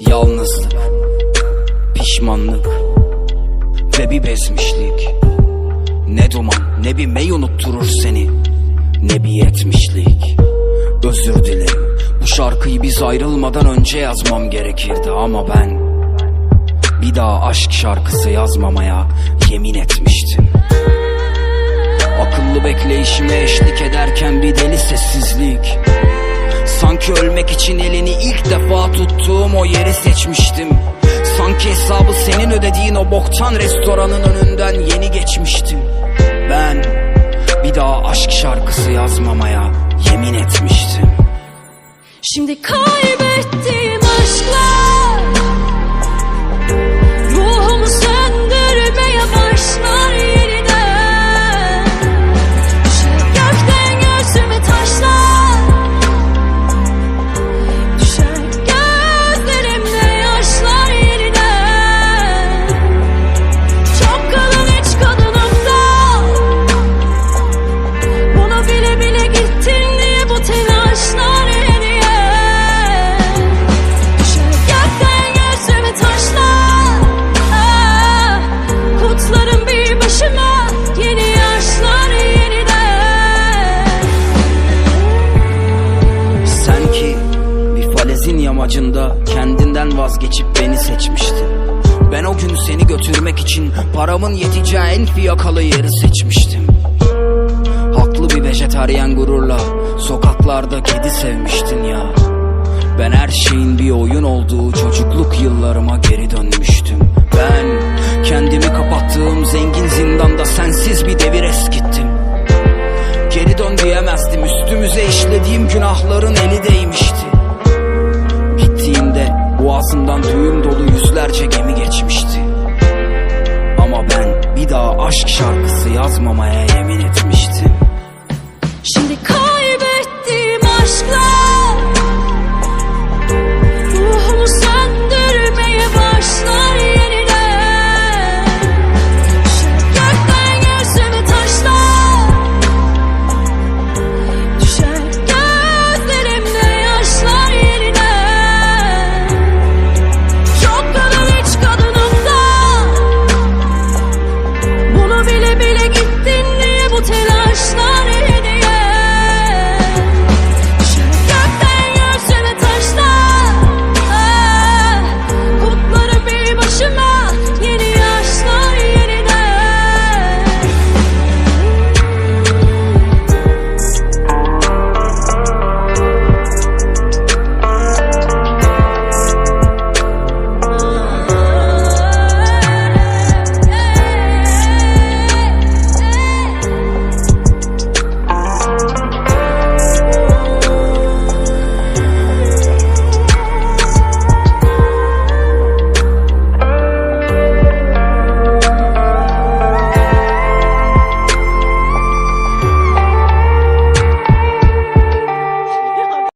Yalnızlık, pişmanlık ve bir bezmişlik. Ne duman ne bir mey unutturur seni. Ne bir yetmişlik. Özür dilerim. Bu şarkıyı biz ayrılmadan önce yazmam gerekirdi ama ben Bir daha aşk şarkısı yazmamaya yemin etmiştim bekleyişime eşlik ederken bir deli sessizlik. Sanki ölmek için elini ilk defa tuttuğum o yeri seçmiştim. Sanki hesabı senin ödediğin o boktan restoranın önünden yeni geçmiştim. Ben bir daha aşk şarkısı yazmamaya yemin etmiştim. Şimdi kaybettiğim aşklar falezin yamacında kendinden vazgeçip beni seçmiştin Ben o gün seni götürmek için paramın yeteceği en fiyakalı yeri seçmiştim. Haklı bir vejetaryen gururla sokaklarda kedi sevmiştin ya. Ben her şeyin bir oyun olduğu çocukluk yıllarıma geri dönmüştüm. Ben kendimi kapattığım zengin zindanda sensiz bir devir eskittim. Geri dön diyemezdim. Üstümüze işlediğim günahların eli değmişti Boğazımdan düğüm dolu yüzlerce gemi geçmişti. Ama ben bir daha aşk şarkısı yazmamaya